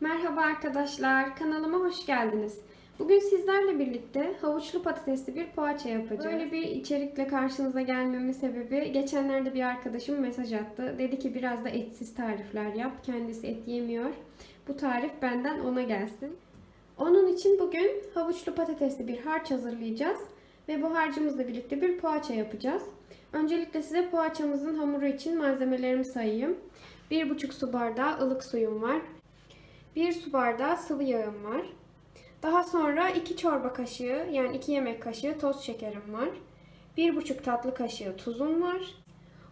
Merhaba arkadaşlar, kanalıma hoş geldiniz. Bugün sizlerle birlikte havuçlu patatesli bir poğaça yapacağız. Böyle bir içerikle karşınıza gelmemin sebebi geçenlerde bir arkadaşım mesaj attı. Dedi ki biraz da etsiz tarifler yap. Kendisi et yemiyor. Bu tarif benden ona gelsin. Onun için bugün havuçlu patatesli bir harç hazırlayacağız ve bu harcımızla birlikte bir poğaça yapacağız. Öncelikle size poğaçamızın hamuru için malzemelerimi sayayım. 1,5 su bardağı ılık suyum var. 1 su bardağı sıvı yağım var. Daha sonra 2 çorba kaşığı yani 2 yemek kaşığı toz şekerim var. 1,5 tatlı kaşığı tuzum var.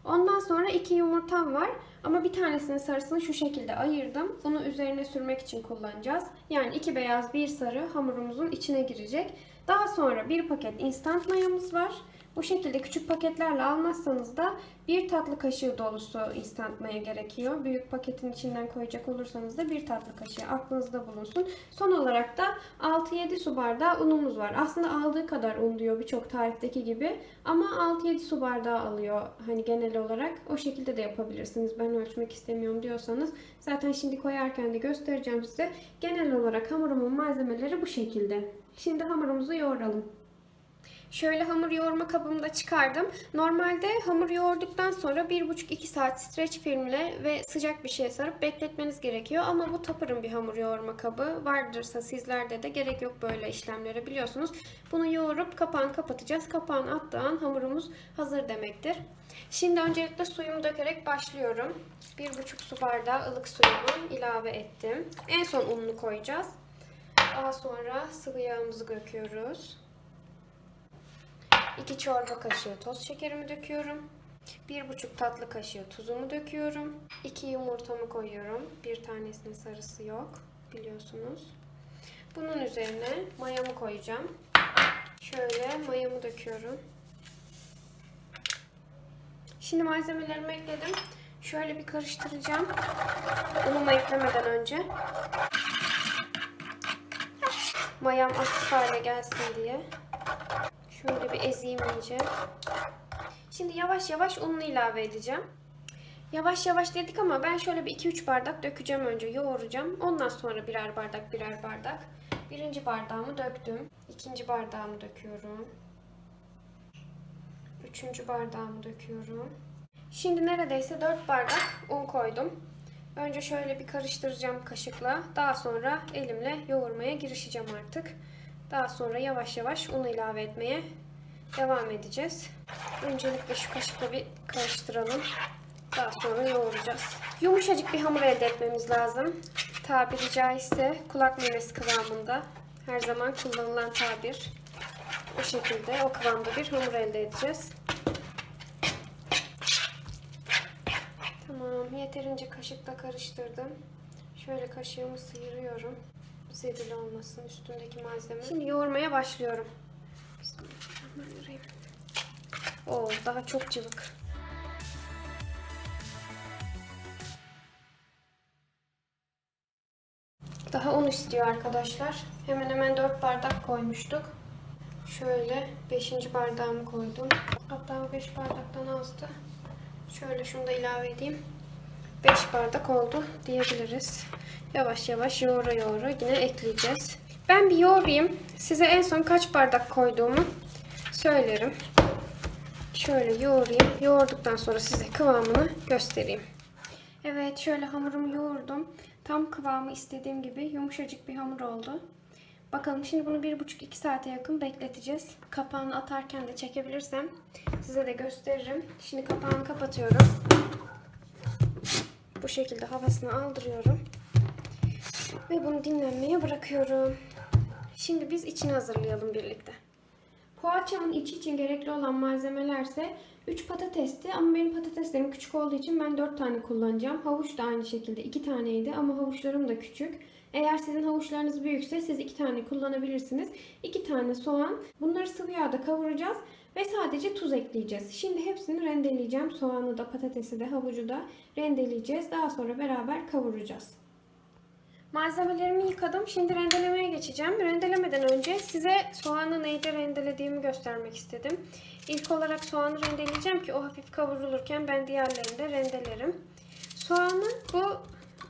Ondan sonra 2 yumurtam var ama bir tanesinin sarısını şu şekilde ayırdım. Bunu üzerine sürmek için kullanacağız. Yani 2 beyaz 1 sarı hamurumuzun içine girecek. Daha sonra 1 paket instant mayamız var. Bu şekilde küçük paketlerle almazsanız da bir tatlı kaşığı dolusu instant maya gerekiyor. Büyük paketin içinden koyacak olursanız da bir tatlı kaşığı aklınızda bulunsun. Son olarak da 6-7 su bardağı unumuz var. Aslında aldığı kadar un diyor birçok tarifteki gibi. Ama 6-7 su bardağı alıyor hani genel olarak. O şekilde de yapabilirsiniz. Ben ölçmek istemiyorum diyorsanız. Zaten şimdi koyarken de göstereceğim size. Genel olarak hamurumun malzemeleri bu şekilde. Şimdi hamurumuzu yoğuralım. Şöyle hamur yoğurma kabımı da çıkardım. Normalde hamur yoğurduktan sonra 1,5-2 saat streç filmle ve sıcak bir şeye sarıp bekletmeniz gerekiyor. Ama bu Tupper'ın bir hamur yoğurma kabı. Vardırsa sizlerde de gerek yok böyle işlemlere biliyorsunuz. Bunu yoğurup kapağını kapatacağız. Kapağını attığın hamurumuz hazır demektir. Şimdi öncelikle suyumu dökerek başlıyorum. 1,5 su bardağı ılık suyumu ilave ettim. En son ununu koyacağız. Daha sonra sıvı yağımızı döküyoruz. 2 çorba kaşığı toz şekerimi döküyorum. 1,5 tatlı kaşığı tuzumu döküyorum. 2 yumurtamı koyuyorum. Bir tanesinin sarısı yok biliyorsunuz. Bunun üzerine mayamı koyacağım. Şöyle mayamı döküyorum. Şimdi malzemelerimi ekledim. Şöyle bir karıştıracağım. Unumu eklemeden önce. Mayam aktif hale gelsin diye. Şöyle bir ezeyim iyice. Şimdi yavaş yavaş ununu ilave edeceğim. Yavaş yavaş dedik ama ben şöyle bir 2-3 bardak dökeceğim önce. Yoğuracağım. Ondan sonra birer bardak birer bardak. Birinci bardağımı döktüm. İkinci bardağımı döküyorum. Üçüncü bardağımı döküyorum. Şimdi neredeyse 4 bardak un koydum. Önce şöyle bir karıştıracağım kaşıkla. Daha sonra elimle yoğurmaya girişeceğim artık. Daha sonra yavaş yavaş un ilave etmeye devam edeceğiz. Öncelikle şu kaşıkla bir karıştıralım. Daha sonra yoğuracağız. Yumuşacık bir hamur elde etmemiz lazım. Tabiri caizse kulak memesi kıvamında. Her zaman kullanılan tabir. O şekilde o kıvamda bir hamur elde edeceğiz. Tamam yeterince kaşıkla karıştırdım. Şöyle kaşığımı sıyırıyorum zedil olmasın üstündeki malzeme. Şimdi yoğurmaya başlıyorum. Bismillahirrahmanirrahim. Oo daha çok cıvık. Daha un istiyor arkadaşlar. Hemen hemen 4 bardak koymuştuk. Şöyle 5. bardağımı koydum. Hatta 5 bardaktan azdı. Şöyle şunu da ilave edeyim. 5 bardak oldu diyebiliriz. Yavaş yavaş yoğura yoğura yine ekleyeceğiz. Ben bir yoğurayım. Size en son kaç bardak koyduğumu söylerim. Şöyle yoğurayım. Yoğurduktan sonra size kıvamını göstereyim. Evet şöyle hamurumu yoğurdum. Tam kıvamı istediğim gibi yumuşacık bir hamur oldu. Bakalım şimdi bunu 1,5-2 saate yakın bekleteceğiz. Kapağını atarken de çekebilirsem size de gösteririm. Şimdi kapağını kapatıyorum. Bu şekilde havasını aldırıyorum. Ve bunu dinlenmeye bırakıyorum. Şimdi biz içini hazırlayalım birlikte. Poğaçamın içi için gerekli olan malzemelerse 3 patatesti ama benim patateslerim küçük olduğu için ben 4 tane kullanacağım. Havuç da aynı şekilde 2 taneydi ama havuçlarım da küçük. Eğer sizin havuçlarınız büyükse siz 2 tane kullanabilirsiniz. 2 tane soğan. Bunları sıvı yağda kavuracağız ve sadece tuz ekleyeceğiz. Şimdi hepsini rendeleyeceğim. Soğanı da patatesi de havucu da rendeleyeceğiz. Daha sonra beraber kavuracağız. Malzemelerimi yıkadım. Şimdi rendelemeye geçeceğim. Rendelemeden önce size soğanı neyde rendelediğimi göstermek istedim. İlk olarak soğanı rendeleyeceğim ki o hafif kavrulurken ben diğerlerini de rendelerim. Soğanı bu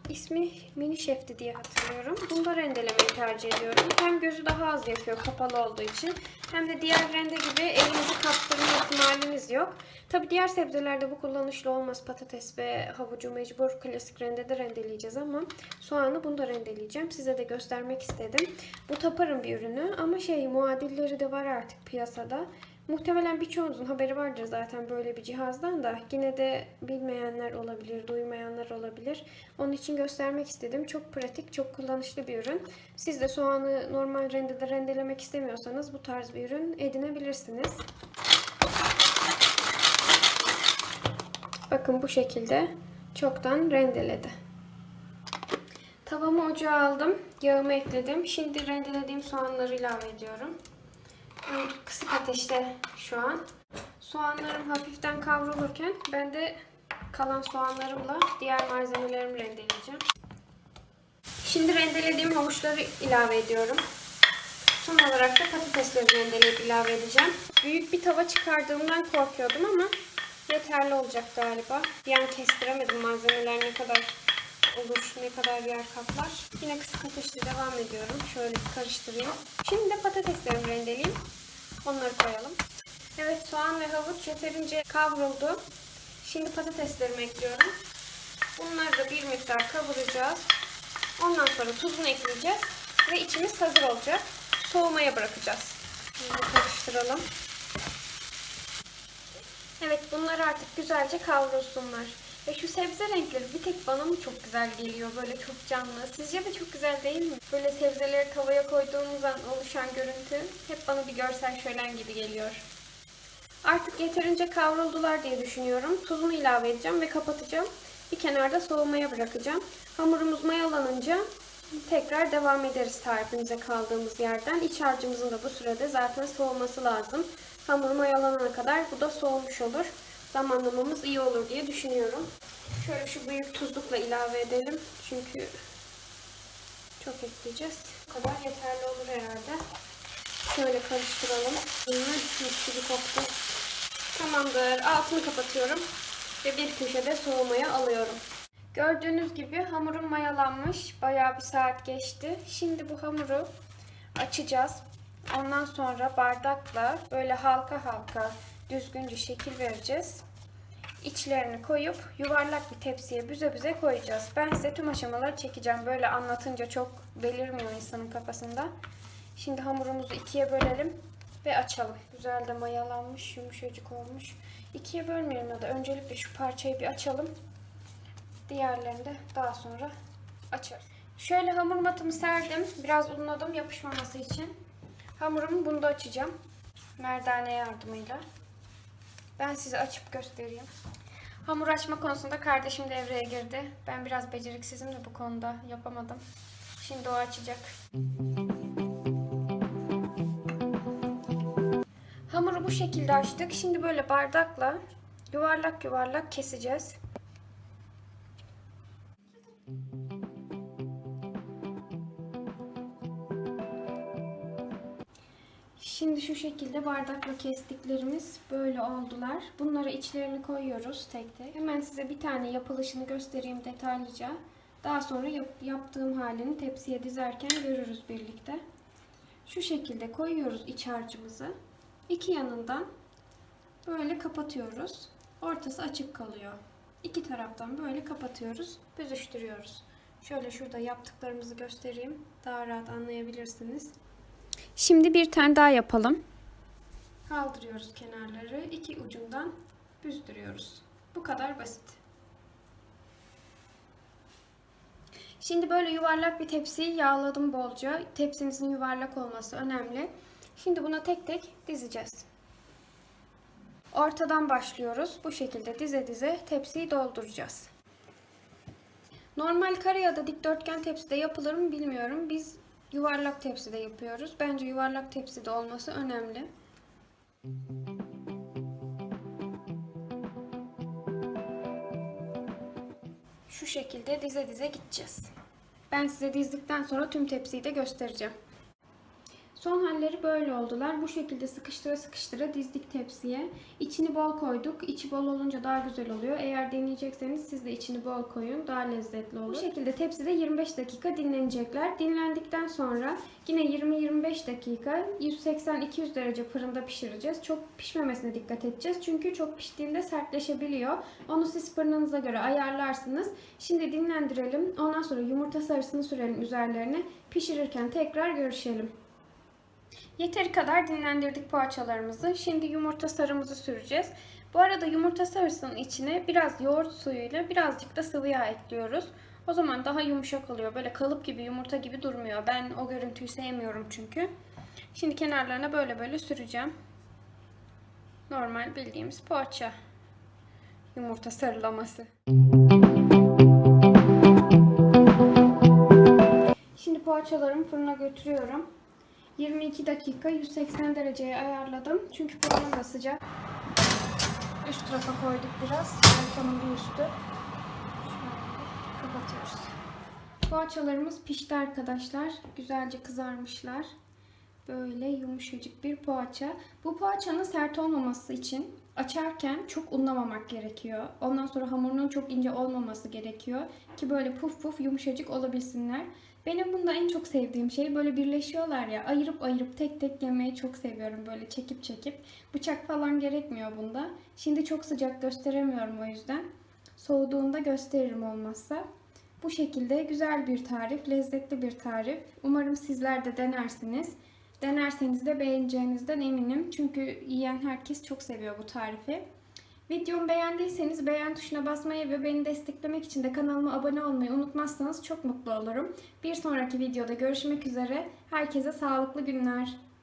İsmi mini şefti diye hatırlıyorum. Bunu da rendelemeyi tercih ediyorum. Hem gözü daha az yakıyor kapalı olduğu için. Hem de diğer rende gibi elinizi kaptırma ihtimaliniz yok. Tabi diğer sebzelerde bu kullanışlı olmaz. Patates ve havucu mecbur klasik rendede rendeleyeceğiz ama soğanı bunu da rendeleyeceğim. Size de göstermek istedim. Bu taparım bir ürünü ama şey muadilleri de var artık piyasada. Muhtemelen birçoğunuzun haberi vardır zaten böyle bir cihazdan da yine de bilmeyenler olabilir, duymayanlar olabilir. Onun için göstermek istedim. Çok pratik, çok kullanışlı bir ürün. Siz de soğanı normal rendede rendelemek istemiyorsanız bu tarz bir ürün edinebilirsiniz. Bakın bu şekilde çoktan rendeledi. Tavamı ocağa aldım. Yağımı ekledim. Şimdi rendelediğim soğanları ilave ediyorum. Kısık ateşte şu an. Soğanlarım hafiften kavrulurken ben de kalan soğanlarımla diğer malzemelerimi rendeleyeceğim. Şimdi rendelediğim havuçları ilave ediyorum. Son olarak da patatesleri rendeleyip ilave edeceğim. Büyük bir tava çıkardığımdan korkuyordum ama yeterli olacak galiba. An kestiremedim malzemeler ne kadar olur, ne kadar yer kaplar. Yine kısık ateşte devam ediyorum. Şöyle karıştırayım. Şimdi de patateslerimi rendeleyeyim. Onları koyalım. Evet soğan ve havuç yeterince kavruldu. Şimdi patateslerimi ekliyorum. Bunları da bir miktar kavuracağız. Ondan sonra tuzunu ekleyeceğiz. Ve içimiz hazır olacak. Soğumaya bırakacağız. Şimdi karıştıralım. Evet bunlar artık güzelce kavrulsunlar. Ve şu sebze renkleri bir tek bana mı çok güzel geliyor? Böyle çok canlı. Sizce de çok güzel değil mi? Böyle sebzeleri tavaya koyduğumuz an oluşan görüntü hep bana bir görsel şölen gibi geliyor. Artık yeterince kavruldular diye düşünüyorum. Tuzunu ilave edeceğim ve kapatacağım. Bir kenarda soğumaya bırakacağım. Hamurumuz mayalanınca tekrar devam ederiz tarifimize kaldığımız yerden. İç harcımızın da bu sürede zaten soğuması lazım. Hamur mayalanana kadar bu da soğumuş olur zamanlamamız iyi olur diye düşünüyorum. Şöyle şu büyük tuzlukla ilave edelim. Çünkü çok ekleyeceğiz. Bu kadar yeterli olur herhalde. Şöyle karıştıralım. Mis gibi koktu. Tamamdır. Altını kapatıyorum. Ve bir köşede soğumaya alıyorum. Gördüğünüz gibi hamurum mayalanmış. Bayağı bir saat geçti. Şimdi bu hamuru açacağız. Ondan sonra bardakla böyle halka halka düzgünce şekil vereceğiz. İçlerini koyup yuvarlak bir tepsiye büze büze koyacağız. Ben size tüm aşamaları çekeceğim. Böyle anlatınca çok belirmiyor insanın kafasında. Şimdi hamurumuzu ikiye bölelim ve açalım. Güzel de mayalanmış, yumuşacık olmuş. İkiye bölmeyelim ya da öncelikle şu parçayı bir açalım. Diğerlerini de daha sonra açarız. Şöyle hamur matımı serdim. Biraz unladım yapışmaması için. Hamurumu bunda açacağım. Merdane yardımıyla. Ben size açıp göstereyim. Hamur açma konusunda kardeşim devreye girdi. Ben biraz beceriksizim de bu konuda yapamadım. Şimdi o açacak. Hamuru bu şekilde açtık. Şimdi böyle bardakla yuvarlak yuvarlak keseceğiz. Şimdi şu şekilde bardakla kestiklerimiz böyle oldular. Bunları içlerini koyuyoruz tek tek. Hemen size bir tane yapılışını göstereyim detaylıca. Daha sonra yap yaptığım halini tepsiye dizerken görürüz birlikte. Şu şekilde koyuyoruz iç harcımızı. İki yanından böyle kapatıyoruz. Ortası açık kalıyor. İki taraftan böyle kapatıyoruz. Büzüştürüyoruz. Şöyle şurada yaptıklarımızı göstereyim. Daha rahat anlayabilirsiniz. Şimdi bir tane daha yapalım. Kaldırıyoruz kenarları. iki ucundan büzdürüyoruz. Bu kadar basit. Şimdi böyle yuvarlak bir tepsiyi yağladım bolca. Tepsinizin yuvarlak olması önemli. Şimdi buna tek tek dizeceğiz. Ortadan başlıyoruz. Bu şekilde dize dize tepsiyi dolduracağız. Normal kare ya da dikdörtgen tepside yapılır mı bilmiyorum. Biz yuvarlak tepside yapıyoruz. Bence yuvarlak tepside olması önemli. Şu şekilde dize dize gideceğiz. Ben size dizdikten sonra tüm tepsiyi de göstereceğim. Son halleri böyle oldular. Bu şekilde sıkıştıra sıkıştıra dizdik tepsiye. İçini bol koyduk. İçi bol olunca daha güzel oluyor. Eğer deneyecekseniz siz de içini bol koyun. Daha lezzetli olur. Bu şekilde tepside 25 dakika dinlenecekler. Dinlendikten sonra yine 20-25 dakika 180-200 derece fırında pişireceğiz. Çok pişmemesine dikkat edeceğiz. Çünkü çok piştiğinde sertleşebiliyor. Onu siz fırınınıza göre ayarlarsınız. Şimdi dinlendirelim. Ondan sonra yumurta sarısını sürelim üzerlerine. Pişirirken tekrar görüşelim. Yeteri kadar dinlendirdik poğaçalarımızı. Şimdi yumurta sarımızı süreceğiz. Bu arada yumurta sarısının içine biraz yoğurt suyuyla birazcık da sıvı yağ ekliyoruz. O zaman daha yumuşak oluyor. Böyle kalıp gibi yumurta gibi durmuyor. Ben o görüntüyü sevmiyorum çünkü. Şimdi kenarlarına böyle böyle süreceğim. Normal bildiğimiz poğaça. Yumurta sarılaması. Şimdi poğaçalarımı fırına götürüyorum. 22 dakika 180 dereceye ayarladım. Çünkü fırınım da sıcak. Üst tarafa koyduk biraz. Arkamın bir üstü. Kapatıyoruz. Poğaçalarımız pişti arkadaşlar. Güzelce kızarmışlar. Böyle yumuşacık bir poğaça. Bu poğaçanın sert olmaması için açarken çok unlamamak gerekiyor. Ondan sonra hamurunun çok ince olmaması gerekiyor. Ki böyle puf puf yumuşacık olabilsinler. Benim bunda en çok sevdiğim şey böyle birleşiyorlar ya ayırıp ayırıp tek tek yemeyi çok seviyorum böyle çekip çekip. Bıçak falan gerekmiyor bunda. Şimdi çok sıcak gösteremiyorum o yüzden. Soğuduğunda gösteririm olmazsa. Bu şekilde güzel bir tarif, lezzetli bir tarif. Umarım sizler de denersiniz. Denerseniz de beğeneceğinizden eminim. Çünkü yiyen herkes çok seviyor bu tarifi. Videomu beğendiyseniz beğen tuşuna basmayı ve beni desteklemek için de kanalıma abone olmayı unutmazsanız çok mutlu olurum. Bir sonraki videoda görüşmek üzere. Herkese sağlıklı günler.